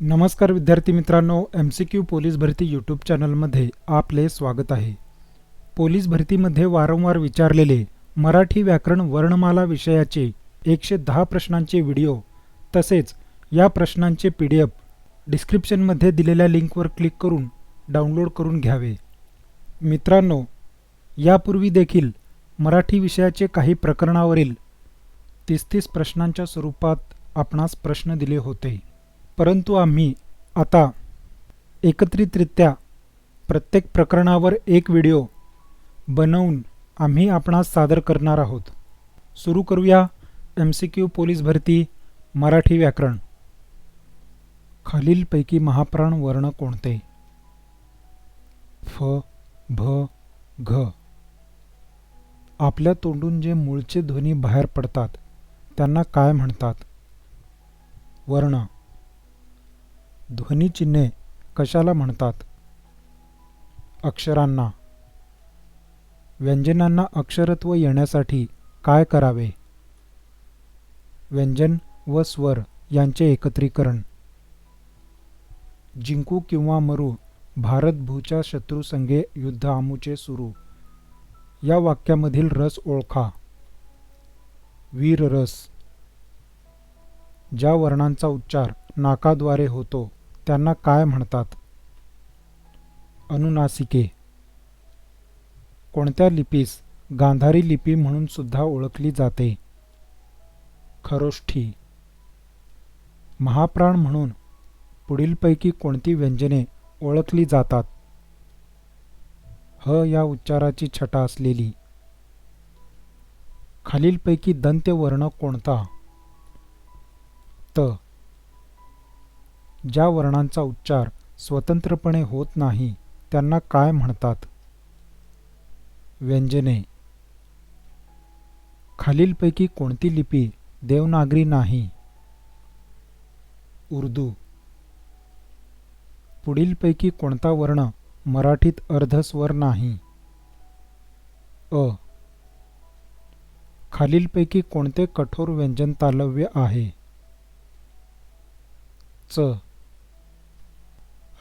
नमस्कार विद्यार्थी मित्रांनो एम सी क्यू पोलीस भरती यूट्यूब चॅनलमध्ये आपले स्वागत आहे. पोलीस भरतीमध्ये वारंवार विचारलेले मराठी व्याकरण वर्णमाला विषयाचे एकशे दहा प्रश्नांचे व्हिडिओ तसेच या प्रश्नांचे पी डी एफ डिस्क्रिप्शनमध्ये दिलेल्या लिंकवर क्लिक करून डाउनलोड करून घ्यावे. मित्रांनो यापूर्वी देखील मराठी विषयाचे काही प्रकरणावरील तीस तीस प्रश्नांच्या स्वरूपात आपणास प्रश्न दिले होते. परंतु आम्ही आता एकत्रितरित्या प्रत्येक प्रकरणावर एक व्हिडिओ बनवून आम्ही आपणास सादर करणार आहोत. सुरू करूया एम सी क्यू पोलीस भरती मराठी व्याकरण. खालीलपैकी महाप्राण वर्ण कोणते? फ भ घ. आपल्या तोंडून जे मूळचे ध्वनी बाहेर पडतात त्यांना काय म्हणतात? वर्ण. ध्वनिचिन्हे कशाला म्हणतात? अक्षरांना. व्यंजनांना अक्षरत्व येण्यासाठी काय करावे? व्यंजन व स्वर यांचे एकत्रीकरण. जिंकू किंवा मरू भारत भूच्या शत्रुसंगे युद्ध आमूचे सुरू. या वाक्यामधील रस ओळखा. वीर रस. ज्या वर्णांचा उच्चार नाकाद्वारे होतो त्यांना काय म्हणतात? अनुनासिके. कोणत्या लिपीस गांधारी लिपी म्हणून सुद्धा ओळखली जाते? खरोष्ठी. महाप्राण म्हणून पुढीलपैकी कोणती व्यंजने ओळखली जातात? ह या उच्चाराची छटा असलेली. खालीलपैकी दंत्यवर्ण कोणता? त. ज्या वर्णांचा उच्चार स्वतंत्रपणे होत नाही त्यांना काय म्हणतात? व्यंजने. खालीलपैकी कोणती लिपी देवनागरी नाही? उर्दू. पुढीलपैकी कोणता वर्ण मराठीत अर्धस्वर नाही? अ. खालीलपैकी कोणते कठोर व्यंजन तालव्य आहे? च.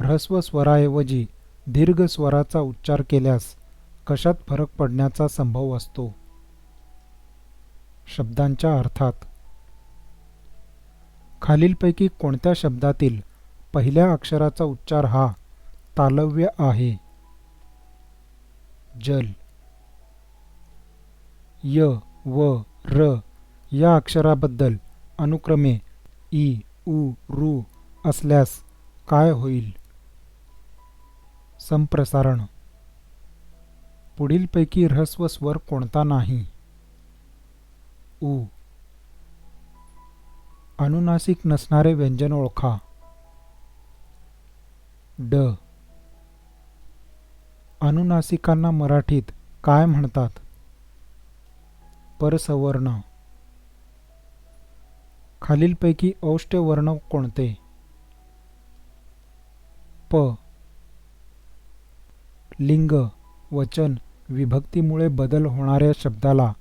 ऱ्हस्व स्वराऐवजी दीर्घ स्वराचा उच्चार केल्यास कशात फरक पडण्याचा संभव असतो? शब्दांच्या अर्थात खालीलपैकी कोणत्या शब्दातील पहिल्या अक्षराचा उच्चार हा तालव्य आहे? जल य व र या अक्षराबद्दल अनुक्रमे ई उ रू असल्यास काय होईल? संप्रसारण. पुढीलपैकी रहस्व स्वर कोणता नाही? उ. अनुनासिक नसणारे व्यंजन ओळखा. ड. अनुनासिकांना मराठीत काय म्हणतात? परसवर्ण. खालीलपैकी औष्ठ्यवर्ण कोणते? प. लिंग वचन विभक्तीमुळे बदल होणाऱ्या शब्दाला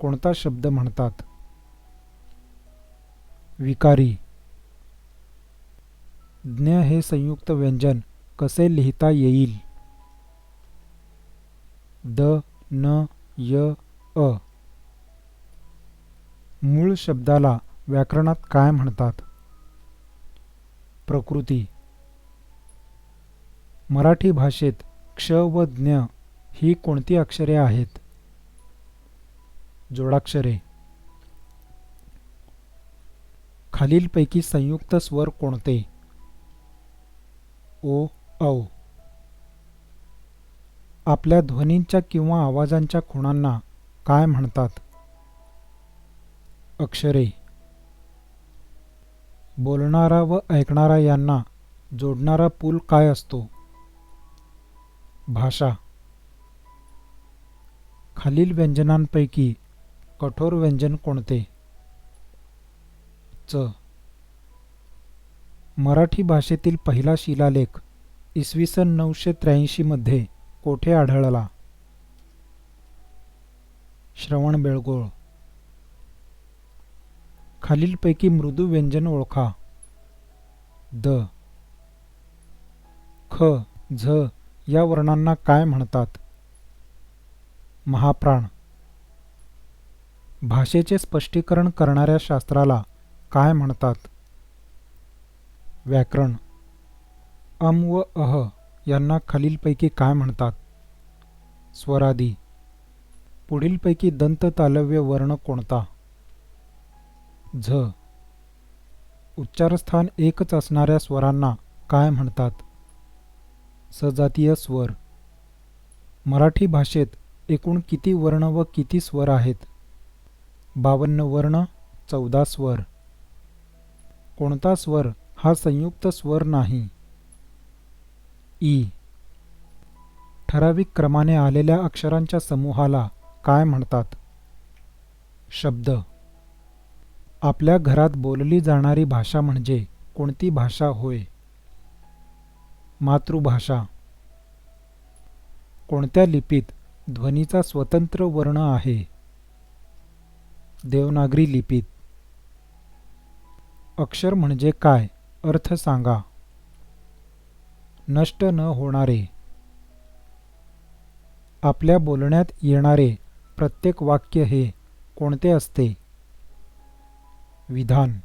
कोणता शब्द म्हणतात? विकारी. ज्ञ हे संयुक्त व्यंजन कसे लिहिता येईल? द न य अ. मूळ शब्दाला व्याकरणात काय म्हणतात? प्रकृती. मराठी भाषेत क्ष व ज्ञ ही कोणती अक्षरे आहेत? जोडाक्षरे. खालीलपैकी संयुक्त स्वर कोणते? ओ औ. आपल्या ध्वनींच्या किंवा आवाजांच्या खुणांना काय म्हणतात? अक्षरे. बोलणारा व ऐकणारा यांना जोडणारा पूल काय असतो? भाषा. खालील व्यंजनांपैकी कठोर व्यंजन कोणते? च. मराठी भाषेतील पहिला शिलालेख इसवी सन नऊशे त्र्याऐंशीमध्ये कोठे आढळला? श्रवण बेळगोळ. खालीलपैकी मृदू व्यंजन ओळखा. द. ख. झ. या वर्णांना काय म्हणतात? महाप्राण. भाषेचे स्पष्टीकरण करणाऱ्या शास्त्राला काय म्हणतात? व्याकरण. अम व अह यांना खालीलपैकी काय म्हणतात? स्वरादी. पुढीलपैकी दंत तालव्य वर्ण कोणता? झ. उच्चारस्थान एकच असणाऱ्या स्वरांना काय म्हणतात? सजातीय स्वर. मराठी भाषेत एकूण किती वर्ण व किती स्वर आहेत? बावन्न वर्ण चौदा स्वर. कोणता स्वर हा संयुक्त स्वर नाही? ई. ठराविक क्रमाने आलेल्या अक्षरांच्या समूहाला काय म्हणतात? शब्द. आपल्या घरात बोलली जाणारी भाषा म्हणजे कोणती भाषा होय? मातृभाषा. कोणत्या लिपीत ध्वनीचा स्वतंत्र वर्ण आहे? देवनागरी लिपीत. अक्षर म्हणजे काय? अर्थ सांगा. नष्ट न होणारे. आपल्या बोलण्यात येणारे प्रत्येक वाक्य हे कोणते असते? विधान.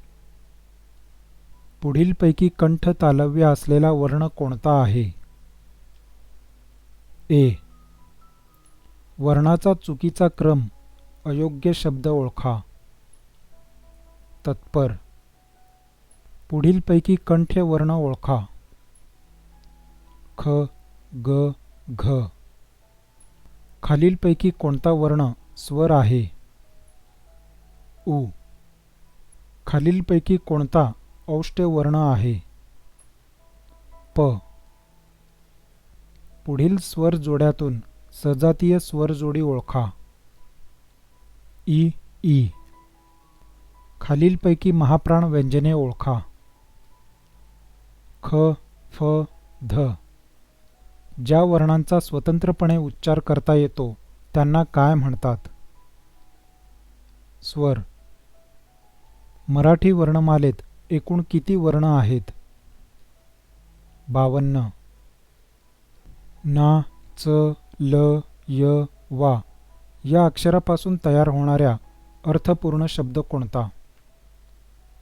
पुढीलपैकी कंठ तालव्य असलेला वर्ण कोणता आहे? ए. वर्णाचा चुकीचा क्रम अयोग्य शब्द ओळखा. तत्पर. पुढीलपैकी कंठ्य वर्ण ओळखा. ख ग घ. खालीलपैकी कोणता वर्ण स्वर आहे? उ. खालीलपैकी कोणता औष्टे वर्ण आहे. प. पुढील स्वर जोड्यातून सजातीय स्वर जोडी ओळखा. ई ई. खालीलपैकी महाप्राण व्यंजने ओळखा. ख फ ध. ज्या वर्णांचा स्वतंत्रपणे उच्चार करता येतो त्यांना काय म्हणतात? स्वर. मराठी वर्णमालेत एकूण किती वर्ण आहेत? बावन्न. ना च ल य वा या अक्षरापासून तयार होणाऱ्या अर्थपूर्ण शब्द कोणता?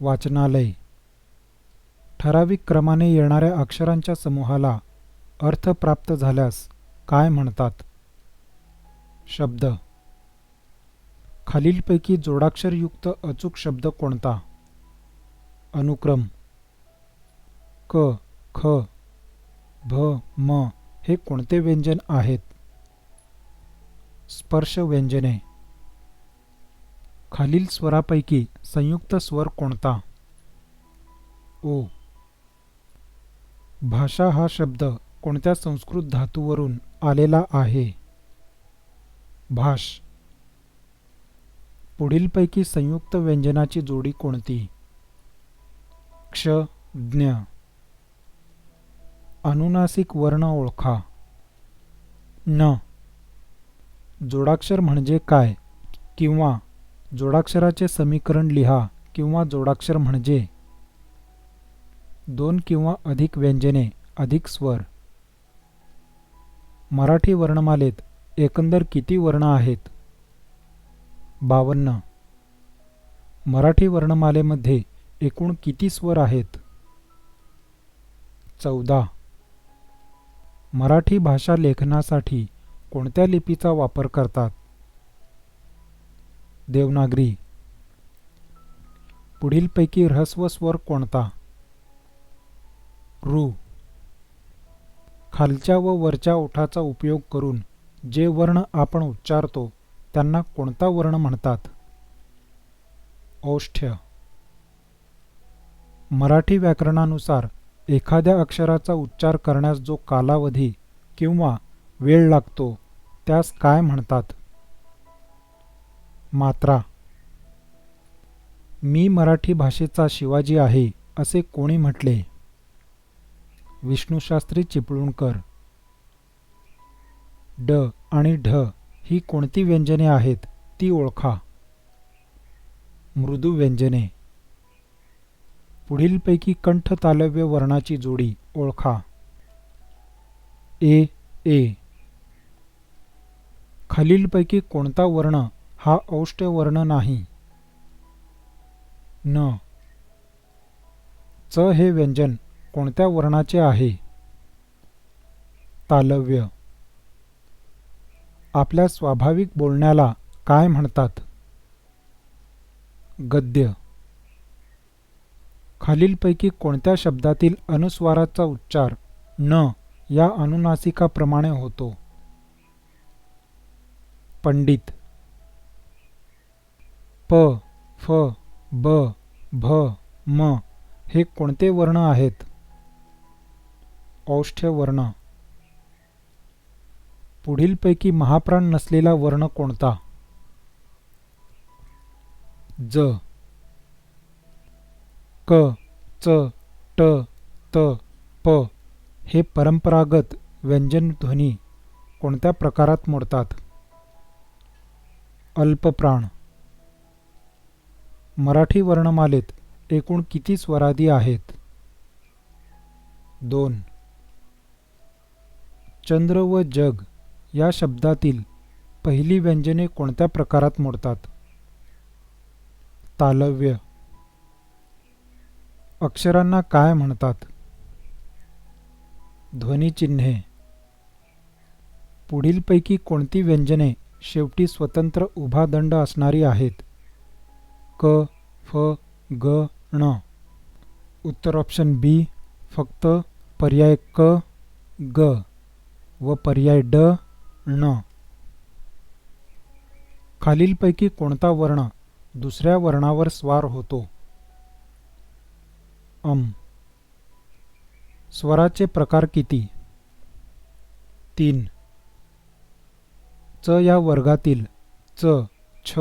वाचनालय. ठराविक क्रमाने येणाऱ्या अक्षरांच्या समूहाला अर्थ प्राप्त झाल्यास काय म्हणतात? शब्द. खालीलपैकी जोडाक्षरयुक्त अचूक शब्द कोणता? अनुक्रम. क ख भ म हे कोणते व्यंजन आहेत? स्पर्श व्यंजने. खालील स्वरापैकी संयुक्त स्वर कोणता? ओ. भाषा हा शब्द कोणत्या संस्कृत धातूवरून आलेला आहे? भाष. पुढीलपैकी संयुक्त व्यंजनाची जोडी कोणती? क्ष ज्ञ. अनुनासिक वर्ण ओळखा. न. जोडाक्षर म्हणजे काय? किंवा जोडाक्षराचे समीकरण लिहा किंवा जोडाक्षर म्हणजे? दोन किंवा अधिक व्यंजने अधिक स्वर. मराठी वर्णमालेत एकंदर किती वर्ण आहेत? बावन्न. मराठी वर्णमालेमध्ये एकूण किती स्वर आहेत? चौदा. मराठी भाषा लेखनासाठी कोणत्या लिपीचा वापर करतात? देवनागरी. पुढीलपैकी ऱ्हस्व स्वर कोणता? रू. खालच्या व वरच्या ओठाचा उपयोग करून जे वर्ण आपण उच्चारतो त्यांना कोणता वर्ण म्हणतात? औष्ठ्य. मराठी व्याकरणानुसार एखाद्या अक्षराचा उच्चार करण्यास जो कालावधी किंवा वेळ लागतो त्यास काय म्हणतात? मात्रा. मी मराठी भाषेचा शिवाजी आहे असे कोणी म्हटले? विष्णूशास्त्री चिपळूणकर. ड आणि ढ ही कोणती व्यंजने आहेत ती ओळखा. मृदू व्यंजने. पुढीलपैकी कंठ तालव्य वर्णाची जोडी ओळखा. ए ए. खालीलपैकी कोणता वर्ण हा औष्ट वर्ण नाही? न. च हे व्यंजन कोणत्या वर्णाचे आहे? तालव्य. आपल्या स्वाभाविक बोलण्याला काय म्हणतात? गद्य. खालीलपैकी कोणत्या शब्दातील अनुस्वाराचा उच्चार न या अनुनासिकाप्रमाणे होतो? पंडित प फ ब भ म हे कोणते वर्ण आहेत? औष्ठ्य वर्ण. पुढीलपैकी महाप्राण नसलेला वर्ण कोणता? ज. क च ट त प हे परंपरागत व्यंजन ध्वनी कोणत्या प्रकारात मोडतात? अल्पप्राण मराठी वर्णमालेत एकूण किती स्वरादी आहेत? दोन. चंद्र व जग या शब्दातील पहिली व्यंजने कोणत्या प्रकारात मोडतात? तालव्य. अक्षरांना काय म्हणतात? ध्वनिचिन्हे पुढीलपैकी कोणती व्यंजने शेवटी स्वतंत्र उभा दंड असणारी आहेत? क फ ग ण. उत्तर ऑप्शन बी फक्त पर्याय क ग व पर्याय ड ण. खालीलपैकी कोणता वर्ण दुसऱ्या वर्णावर स्वार होतो? अम. स्वराचे प्रकार किती? तीन. च या वर्गातील च छ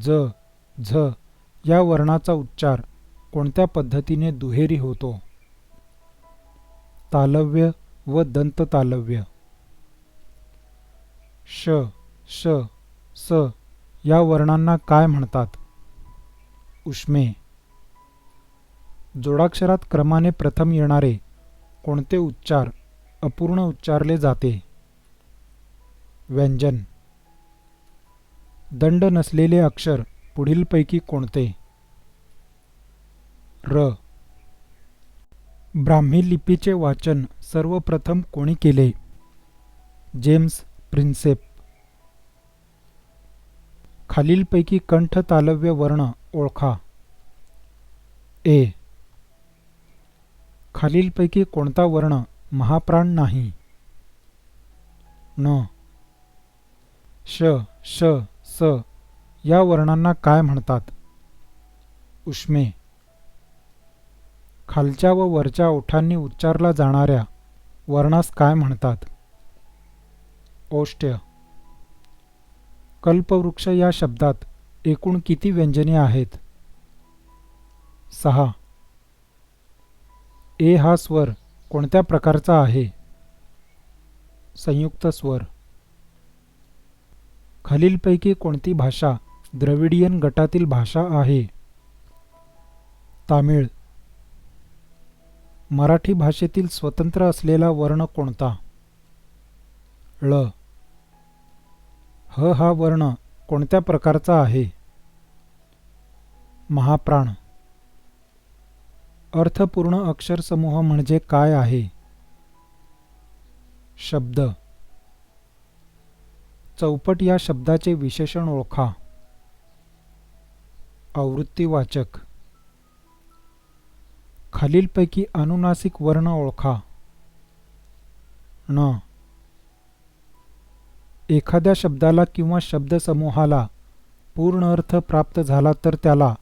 ज झ या वर्णाचा उच्चार कोणत्या पद्धतीने दुहेरी होतो? तालव्य व दंत तालव्य श श स या वर्णांना काय म्हणतात? उष्मे. जोडाक्षरात क्रमाने प्रथम येणारे कोणते उच्चार अपूर्ण उच्चारले जाते? व्यंजन. दंड नसलेले अक्षर पुढीलपैकी कोणते? र. ब्राह्मी लिपीचे वाचन सर्वप्रथम कोणी केले? James Prinsep. खालीलपैकी कंठ तालव्य वर्ण ओळखा. ए. खालीलपैकी कोणता वर्ण महाप्राण नाही? न. श श स या वर्णांना काय म्हणतात? उष्मे. खालच्या व वरच्या ओठांनी उच्चारला जाणाऱ्या वर्णास काय म्हणतात? ओष्ट्य कल्पवृक्ष या शब्दात एकूण किती व्यंजने आहेत? सहा. ए हा स्वर कोणत्या प्रकारचा आहे? संयुक्त स्वर. खालीलपैकी कोणती भाषा द्रविडियन गटातील भाषा आहे? तामिळ. मराठी भाषेतील स्वतंत्र असलेला वर्ण कोणता? ळ ह हा वर्ण कोणत्या प्रकारचा आहे? महाप्राण. अर्थपूर्ण अक्षरसमूह म्हणजे काय आहे? शब्द. चौपट या शब्दाचे विशेषण ओळखा. आवृत्तीवाचक. खालीलपैकी अनुनासिक वर्ण ओळखा. न. एखाद्या शब्दाला किंवा शब्दसमूहाला पूर्ण अर्थ प्राप्त झाला तर त्याला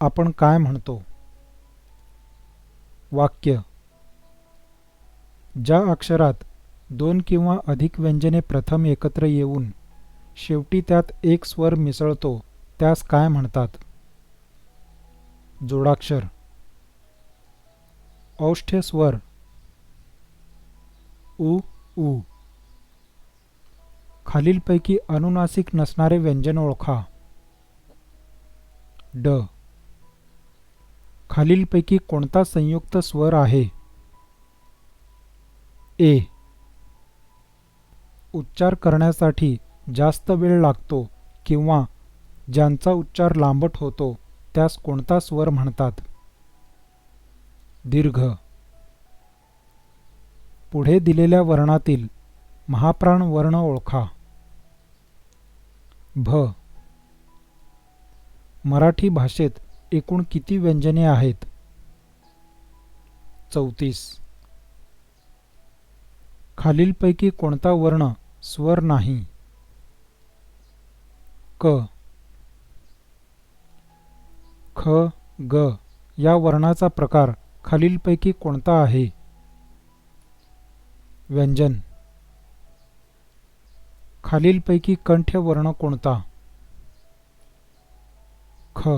आपण काय म्हणतो? वाक्य. ज्या अक्षरात दोन किंवा अधिक व्यंजने प्रथम एकत्र येऊन शेवटी त्यात एक स्वर मिसळतो त्यास काय म्हणतात? जोडाक्षर. औष्ठ्य स्वर. उ उ. खालीलपैकी अनुनासिक नसणारे व्यंजन ओळखा. ड. खालीलपैकी कोणता संयुक्त स्वर आहे? ए. उच्चार करण्यासाठी जास्त वेळ लागतो किंवा ज्यांचा उच्चार लांबट होतो त्यास कोणता स्वर म्हणतात? दीर्घ. पुढे दिलेल्या वर्णातील महाप्राण वर्ण ओळखा. भ. मराठी भाषेत एकूण किती व्यंजने आहेत? चौतीस. खालीलपैकी कोणता वर्ण स्वर नाही? क. ख ग या वर्णाचा प्रकार खालीलपैकी कोणता आहे? व्यंजन. खालीलपैकी कंठ्य वर्ण कोणता? ख.